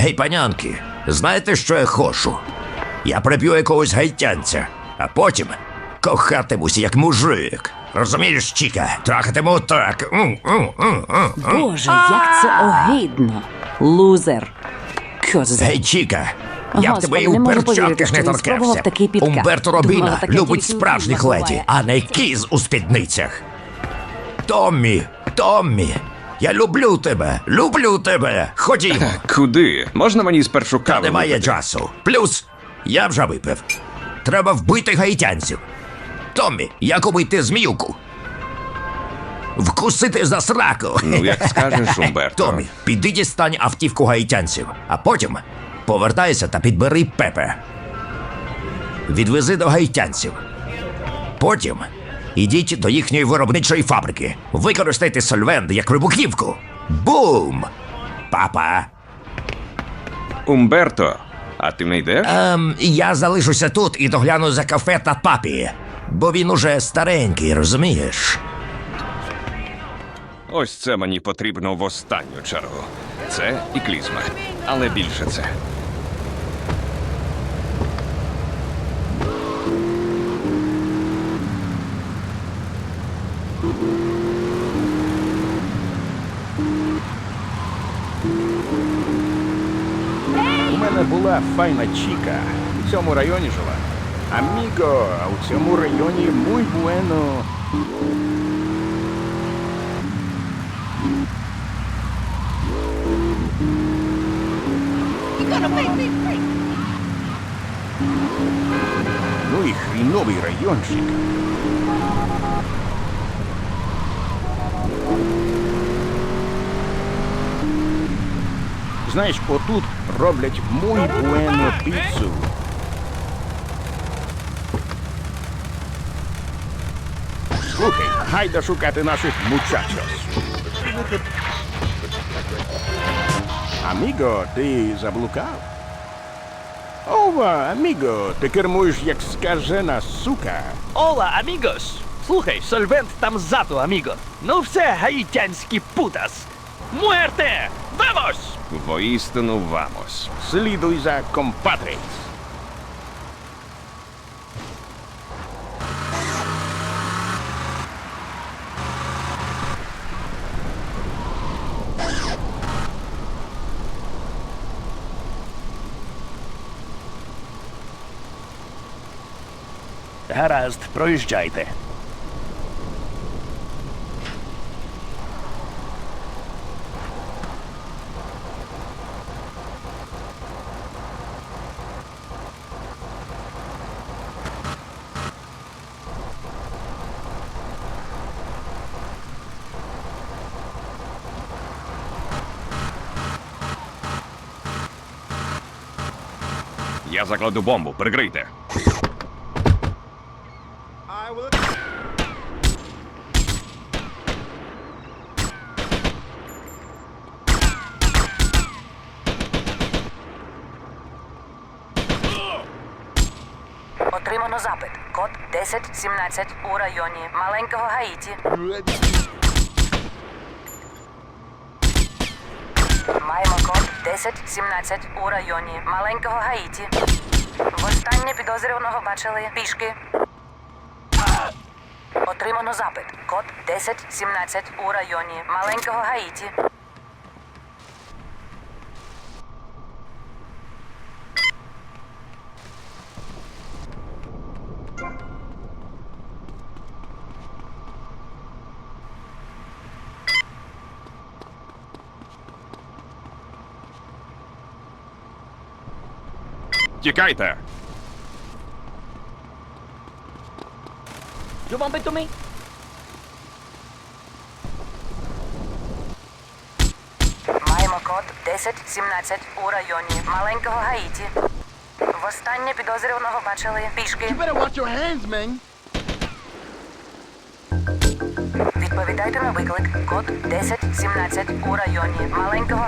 Гей, панянки, знаєте, що я хочу? Я приб'ю якогось гайтянця, а потім кохатимусь як мужик. Розумієш, Чіка? Трахатиму так. М, м, м, м, м. Боже, як це огидно. Лузер. Гей, Чіка, я в Господи, тебе і не в можу повірити, перчатках що не він спробував торкався. такий підкат. Умберто Думала, Робіна таке любить тільки у справжніх леді, буває. а не кіз у спідницях. Томмі, Томмі, я люблю тебе, люблю тебе. Ходімо. Куди? Можна мені спершу Та немає випити? часу. Плюс, я вже випив. Треба вбити гаїтянців. Томмі, як убити зміюку? Вкусити за сраку. Ну, як скажеш, Умберто. Томмі, піди дістань автівку гаїтянців, а потім повертайся та підбери Пепе. Відвези до гаїтянців. Потім ідіть до їхньої виробничої фабрики. Використайте сольвент як вибухівку. Бум! Папа. Умберто, а ти не йдеш? Ем, я залишуся тут і догляну за кафе та папі, бо він уже старенький, розумієш? Ось це мені потрібно в останню чергу. Це і клізма. Але більше це. У мене була файна чіка. У цьому районі жила. Аміго, а у цьому районі muy bueno. Ну і хріновий райончик. Знаєш, отут роблять muy bueno піцу. Слухай, гайда шукати наших мучачос. Аміго, ти заблукав? Ова, аміго, ти кермуєш як скажена сука. Ола, амігос! Слухай, сольвент там ззаду, аміго. Ну все, гаїтянський путас. Муерте! Вамос! Воістину вамос. Слідуй за компатрейс. Гаразд, проїжджайте. Я закладу бомбу, прикрийте. Отримано запит. Код 1017 у районі маленького Гаїті. Маємо код 1017 у районі маленького Гаїті. Востаннє підозрюваного бачили пішки. Отримано запит. Код 1017 у районі маленького Гаїті. Тікайте! You want it to me? Маємо код 1017 у районі маленького Гаїті. Востаннє підозрюваного бачили пішки. Відповідайте на виклик. Код 1017 у районі маленького